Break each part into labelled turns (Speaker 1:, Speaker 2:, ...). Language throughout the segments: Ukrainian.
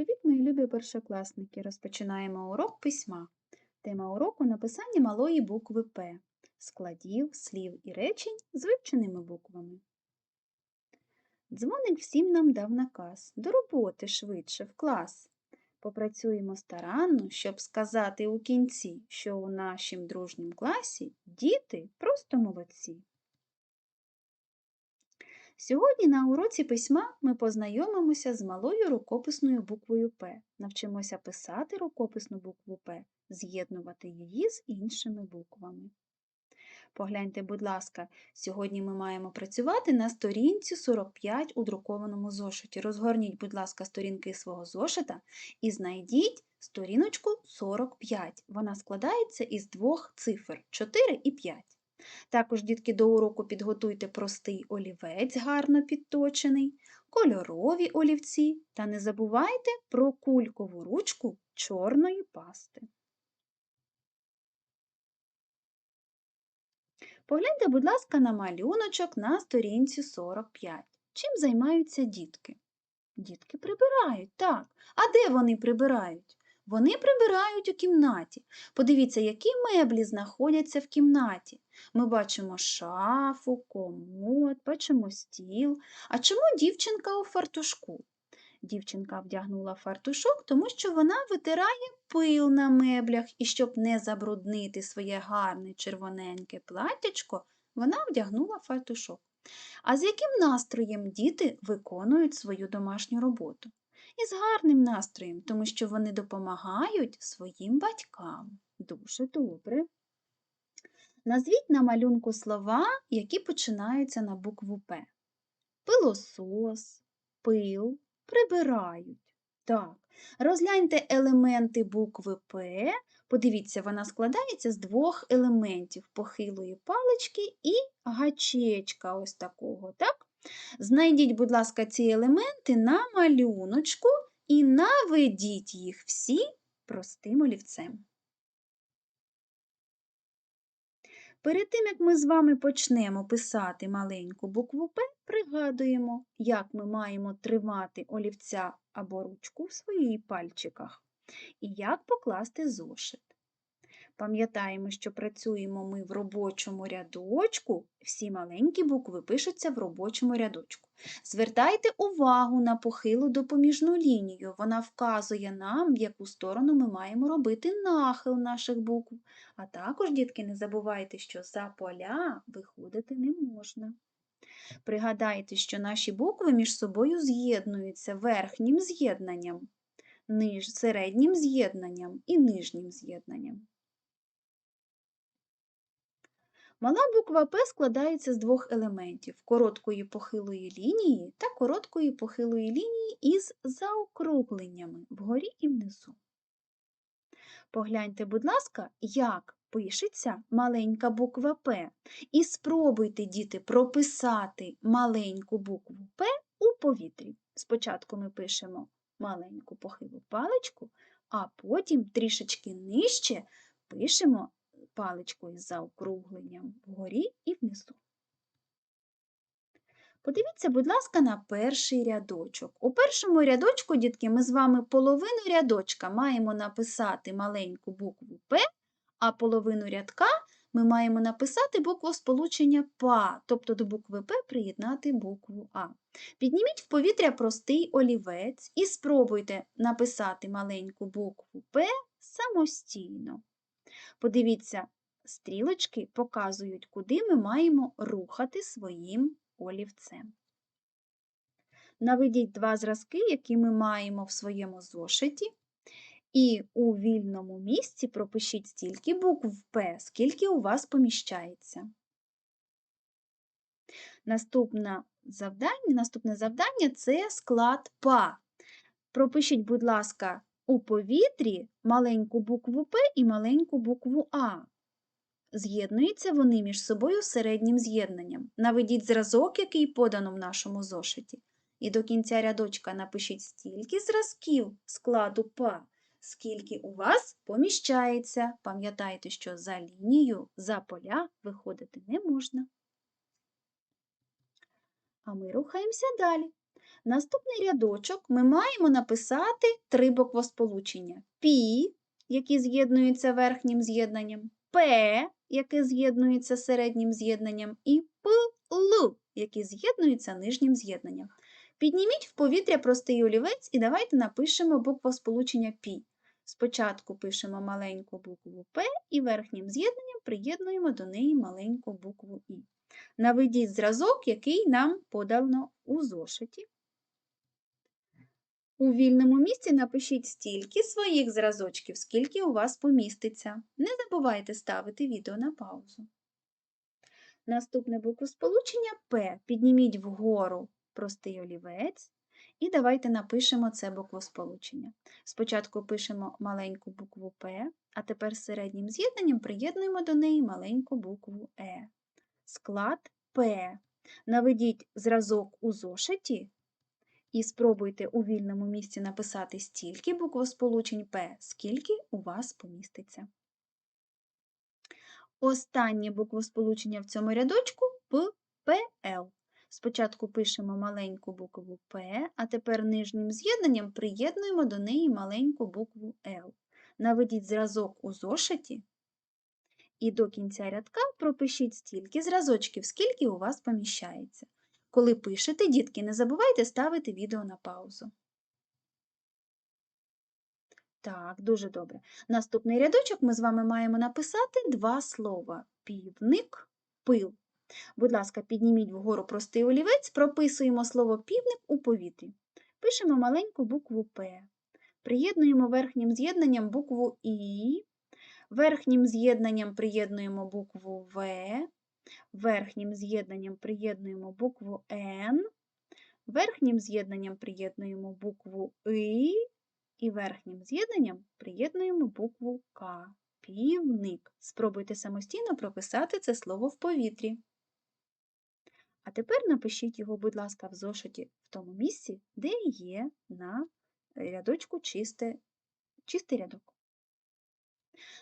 Speaker 1: Привіт, мої любі першокласники! Розпочинаємо урок письма. Тема уроку написання малої букви П, складів, слів і речень з вивченими буквами. Дзвоник всім нам дав наказ до роботи швидше в клас. Попрацюємо старанно, щоб сказати у кінці, що у нашім дружнім класі діти просто молодці. Сьогодні на уроці письма ми познайомимося з малою рукописною буквою П, навчимося писати рукописну букву П, з'єднувати її з іншими буквами. Погляньте, будь ласка, сьогодні ми маємо працювати на сторінці 45 у друкованому зошиті. Розгорніть, будь ласка, сторінки свого зошита і знайдіть сторіночку 45. Вона складається із двох цифр 4 і 5. Також, дітки, до уроку підготуйте простий олівець, гарно підточений, кольорові олівці та не забувайте про кулькову ручку чорної пасти. Погляньте, будь ласка, на малюночок на сторінці 45. Чим займаються дітки? Дітки прибирають, так. А де вони прибирають? Вони прибирають у кімнаті. Подивіться, які меблі знаходяться в кімнаті. Ми бачимо шафу, комод, бачимо стіл. А чому дівчинка у фартушку? Дівчинка вдягнула фартушок, тому що вона витирає пил на меблях і щоб не забруднити своє гарне червоненьке платтячко, вона вдягнула фартушок. А з яким настроєм діти виконують свою домашню роботу? Із гарним настроєм, тому що вони допомагають своїм батькам. Дуже добре. Назвіть на малюнку слова, які починаються на букву П. Пилосос, пил, прибирають. Так, розгляньте елементи букви П. Подивіться, вона складається з двох елементів похилої палички і гачечка ось такого. так? Знайдіть, будь ласка, ці елементи на малюночку і наведіть їх всі простим олівцем. Перед тим, як ми з вами почнемо писати маленьку букву П, пригадуємо, як ми маємо тримати олівця або ручку в своїх пальчиках і як покласти зошит. Пам'ятаємо, що працюємо ми в робочому рядочку, всі маленькі букви пишуться в робочому рядочку. Звертайте увагу на похилу допоміжну лінію. Вона вказує нам, в яку сторону ми маємо робити нахил наших букв. А також, дітки, не забувайте, що за поля виходити не можна. Пригадайте, що наші букви між собою з'єднуються верхнім з'єднанням, середнім з'єднанням і нижнім з'єднанням. Мала буква П складається з двох елементів короткої похилої лінії та короткої похилої лінії із заокругленнями вгорі і внизу. Погляньте, будь ласка, як пишеться маленька буква П. І спробуйте, діти, прописати маленьку букву П у повітрі. Спочатку ми пишемо маленьку похилу паличку, а потім трішечки нижче пишемо паличкою з заокругленням вгорі і внизу. Подивіться, будь ласка, на перший рядочок. У першому рядочку, дітки, ми з вами половину рядочка маємо написати маленьку букву П, а половину рядка ми маємо написати букву сполучення ПА, тобто до букви П приєднати букву А. Підніміть в повітря простий олівець і спробуйте написати маленьку букву П самостійно. Подивіться, стрілочки показують, куди ми маємо рухати своїм олівцем. Наведіть два зразки, які ми маємо в своєму зошиті, і у вільному місці пропишіть стільки букв П, скільки у вас поміщається. Наступне завдання наступне завдання це склад ПА. Пропишіть, будь ласка, у повітрі маленьку букву П і маленьку букву А. З'єднуються вони між собою середнім з'єднанням. Наведіть зразок, який подано в нашому зошиті. І до кінця рядочка напишіть стільки зразків складу ПА, скільки у вас поміщається. Пам'ятайте, що за лінію, за поля виходити не можна. А ми рухаємося далі. Наступний рядочок ми маємо написати три буквосполучення. Пі, які з'єднуються верхнім з'єднанням, П, яке з'єднується середнім з'єднанням, і ПЛ, які з'єднуються нижнім з'єднанням. Підніміть в повітря простий олівець і давайте напишемо буквосполучення Пі. Спочатку пишемо маленьку букву П і верхнім з'єднанням приєднуємо до неї маленьку букву І. Наведіть зразок, який нам подано у зошиті. У вільному місці напишіть стільки своїх зразочків, скільки у вас поміститься. Не забувайте ставити відео на паузу. Наступне буквосполучення П. Підніміть вгору простий олівець і давайте напишемо це буквосполучення. Спочатку пишемо маленьку букву П, а тепер середнім з'єднанням приєднуємо до неї маленьку букву Е. Склад П. Наведіть зразок у зошиті і спробуйте у вільному місці написати стільки буквосполучень П, скільки у вас поміститься. Останнє буквосполучення в цьому рядочку П, ПЛ. Спочатку пишемо маленьку букву П, а тепер нижнім з'єднанням приєднуємо до неї маленьку букву Л. Наведіть зразок у зошиті і до кінця рядка пропишіть стільки зразочків, скільки у вас поміщається. Коли пишете, дітки, не забувайте ставити відео на паузу. Так, дуже добре. Наступний рядочок ми з вами маємо написати два слова півник, пил. Будь ласка, підніміть вгору простий олівець, прописуємо слово півник у повітрі. Пишемо маленьку букву П. Приєднуємо верхнім з'єднанням букву І, верхнім з'єднанням приєднуємо букву В, верхнім з'єднанням приєднуємо букву Н, верхнім з'єднанням приєднуємо букву И і верхнім з'єднанням приєднуємо букву К. Півник. Спробуйте самостійно прописати це слово в повітрі. А тепер напишіть його, будь ласка, в зошиті в тому місці, де є на рядочку чисте, чистий рядок.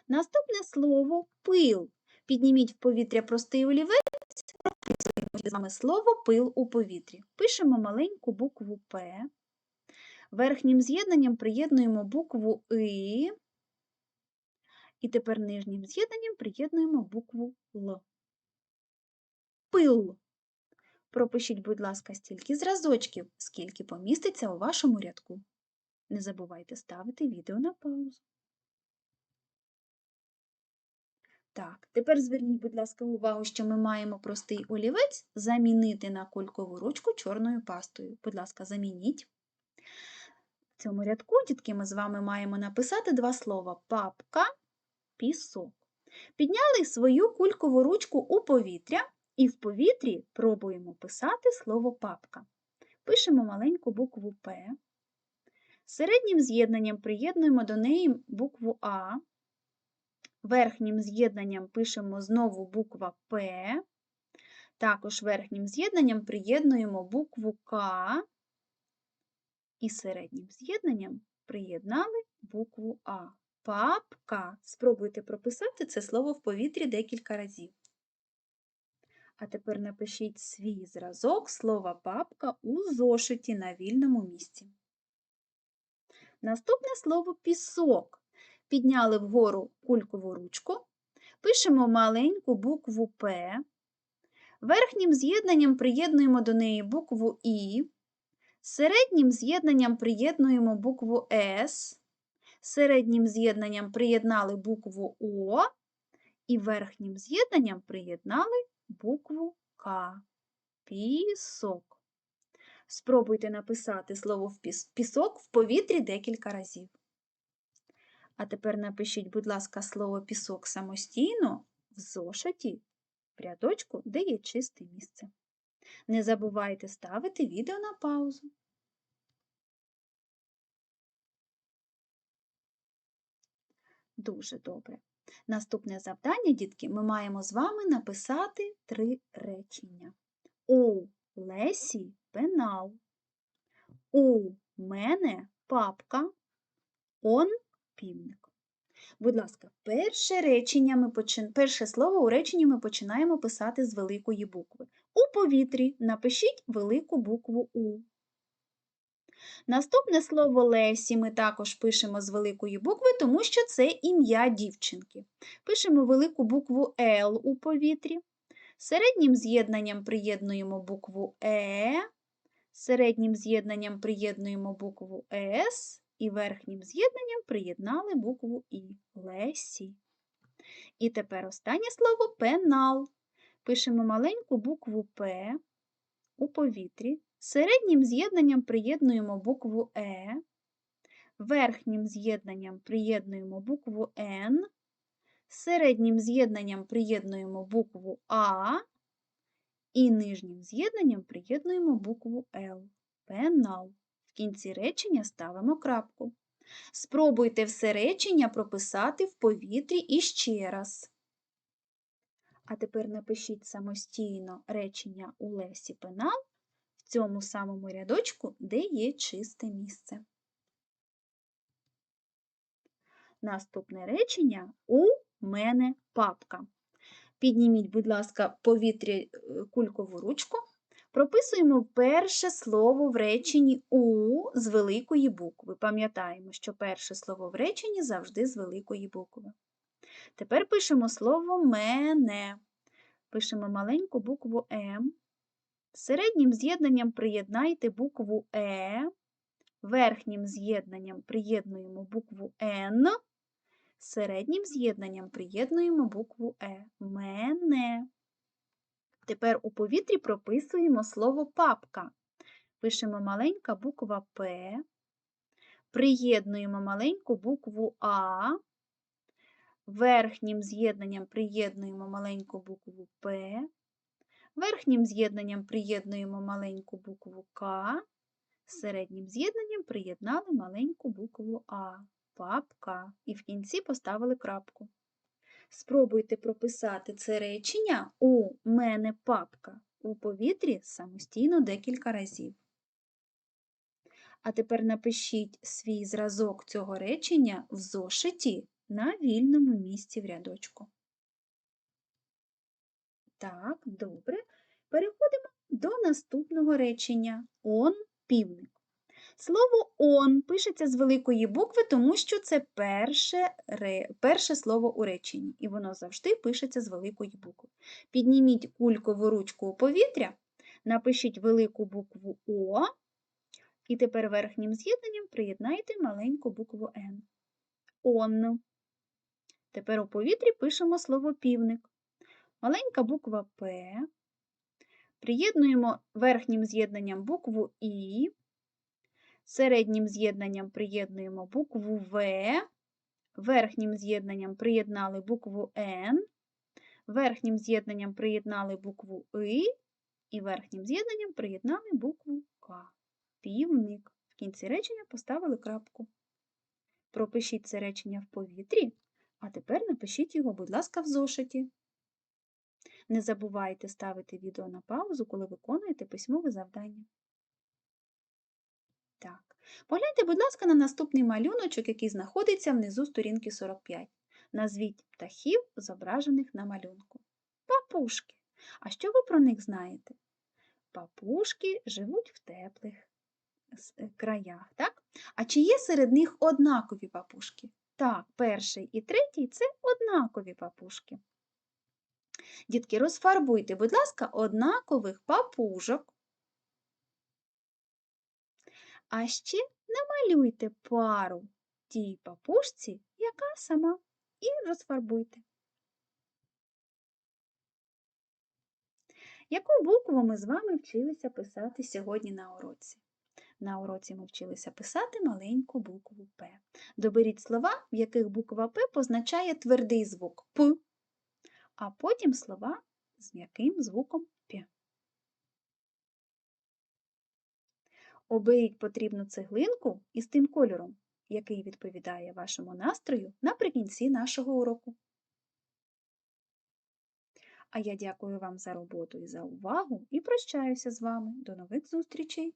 Speaker 1: Наступне слово пил. Підніміть в повітря простий олівець, прописуємо з вами слово пил у повітрі. Пишемо маленьку букву П. Верхнім з'єднанням приєднуємо букву И. І тепер нижнім з'єднанням приєднуємо букву Л. Пил. Пропишіть, будь ласка, стільки зразочків, скільки поміститься у вашому рядку. Не забувайте ставити відео на паузу. Так, тепер зверніть, будь ласка, увагу, що ми маємо простий олівець замінити на кулькову ручку чорною пастою. Будь ласка, замініть. В цьому рядку, дітки, ми з вами маємо написати два слова папка, пісок. Підняли свою кулькову ручку у повітря і в повітрі пробуємо писати слово папка. Пишемо маленьку букву П. Середнім з'єднанням приєднуємо до неї букву А. Верхнім з'єднанням пишемо знову буква П. Також верхнім з'єднанням приєднуємо букву К. І середнім з'єднанням приєднали букву А. Папка. Спробуйте прописати це слово в повітрі декілька разів. А тепер напишіть свій зразок слова папка у зошиті на вільному місці. Наступне слово пісок. Підняли вгору кулькову ручку, пишемо маленьку букву П. Верхнім з'єднанням приєднуємо до неї букву І. Середнім з'єднанням приєднуємо букву С. Середнім з'єднанням приєднали букву О. І верхнім з'єднанням приєднали букву К. Пісок. Спробуйте написати слово пісок в повітрі декілька разів. А тепер напишіть, будь ласка, слово пісок самостійно в зошиті в рядочку, де є чисте місце. Не забувайте ставити відео на паузу. Дуже добре. Наступне завдання, дітки, ми маємо з вами написати три речення. У Лесі пенал. У мене папка. Он півник. Будь ласка, перше речення ми почин... перше слово у реченні ми починаємо писати з великої букви. У повітрі напишіть велику букву У. Наступне слово Лесі ми також пишемо з великої букви, тому що це ім'я дівчинки. Пишемо велику букву Л у повітрі. Середнім з'єднанням приєднуємо букву Е, середнім з'єднанням приєднуємо букву С і верхнім з'єднанням приєднали букву І. Лесі. І тепер останнє слово пенал. Пишемо маленьку букву П у повітрі. Середнім з'єднанням приєднуємо букву Е, верхнім з'єднанням приєднуємо букву Н, середнім з'єднанням приєднуємо букву А і нижнім з'єднанням приєднуємо букву Л. Пенал. Кінці речення ставимо крапку. Спробуйте все речення прописати в повітрі іще раз. А тепер напишіть самостійно речення у Лесі Пенал в цьому самому рядочку, де є чисте місце. Наступне речення у мене папка. Підніміть, будь ласка, повітря кулькову ручку. Прописуємо перше слово в реченні У з великої букви. Пам'ятаємо, що перше слово в реченні завжди з великої букви. Тепер пишемо слово мене. Пишемо маленьку букву М. Середнім з'єднанням приєднайте букву Е, верхнім з'єднанням приєднуємо букву Н, середнім з'єднанням приєднуємо букву Е. Мене. Тепер у повітрі прописуємо слово папка. Пишемо маленька буква П, приєднуємо маленьку букву А, верхнім з'єднанням приєднуємо маленьку букву П, верхнім з'єднанням приєднуємо маленьку букву К, середнім з'єднанням приєднали маленьку букву А, папка, і в кінці поставили крапку. Спробуйте прописати це речення у мене папка у повітрі самостійно декілька разів. А тепер напишіть свій зразок цього речення в зошиті на вільному місці в рядочку. Так, добре. Переходимо до наступного речення. Он півник. Слово он пишеться з великої букви, тому що це перше перше слово у реченні, і воно завжди пишеться з великої букви. Підніміть кулькову ручку у повітря, напишіть велику букву О, і тепер верхнім з'єднанням приєднайте маленьку букву Н. Он. Тепер у повітрі пишемо слово півник. Маленька буква П. Приєднуємо верхнім з'єднанням букву І. Середнім з'єднанням приєднуємо букву В, верхнім з'єднанням приєднали букву Н, верхнім з'єднанням приєднали букву И і верхнім з'єднанням приєднали букву К. Півник. В кінці речення поставили крапку. Пропишіть це речення в повітрі, а тепер напишіть його, будь ласка, в зошиті. Не забувайте ставити відео на паузу, коли виконуєте письмове завдання. Так. Погляньте, будь ласка, на наступний малюночок, який знаходиться внизу сторінки 45. Назвіть птахів, зображених на малюнку. Папушки. А що ви про них знаєте? Папушки живуть в теплих е, краях, так? А чи є серед них однакові папушки? Так, перший і третій це однакові папушки. Дітки, розфарбуйте, будь ласка, однакових папужок. А ще намалюйте пару тій папушці, яка сама, і розфарбуйте. Яку букву ми з вами вчилися писати сьогодні на уроці? На уроці ми вчилися писати маленьку букву П. Доберіть слова, в яких буква П позначає твердий звук П, а потім слова з м'яким звуком П. Оберіть потрібну цеглинку із тим кольором, який відповідає вашому настрою наприкінці нашого уроку. А я дякую вам за роботу і за увагу і прощаюся з вами. До нових зустрічей!